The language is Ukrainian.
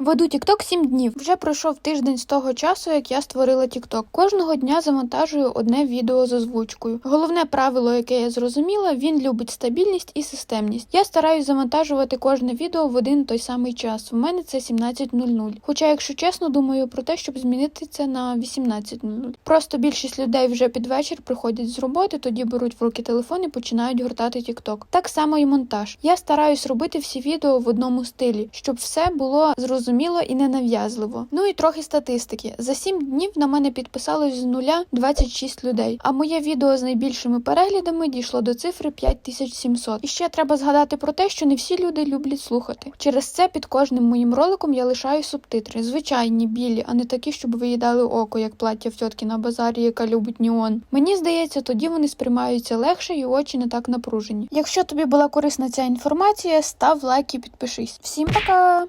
Веду TikTok 7 днів. Вже пройшов тиждень з того часу, як я створила TikTok. Кожного дня завантажую одне відео з озвучкою. Головне правило, яке я зрозуміла, він любить стабільність і системність. Я стараюсь завантажувати кожне відео в один той самий час. У мене це 17.00. Хоча, якщо чесно, думаю про те, щоб змінити це на 18.00. Просто більшість людей вже під вечір приходять з роботи, тоді беруть в руки телефон і починають гортати TikTok. Так само і монтаж. Я стараюсь робити всі відео в одному стилі, щоб все було зрозуміло і ненав'язливо. Ну і трохи статистики. За 7 днів на мене підписалось з нуля 26 людей. А моє відео з найбільшими переглядами дійшло до цифри 5700. І ще треба згадати про те, що не всі люди люблять слухати. Через це під кожним моїм роликом я лишаю субтитри, звичайні білі, а не такі, щоб виїдали око, як плаття в тьотки на базарі, яка любить Ніон. Мені здається, тоді вони сприймаються легше і очі не так напружені. Якщо тобі була корисна ця інформація, став лайк і підпишись. Всім пока!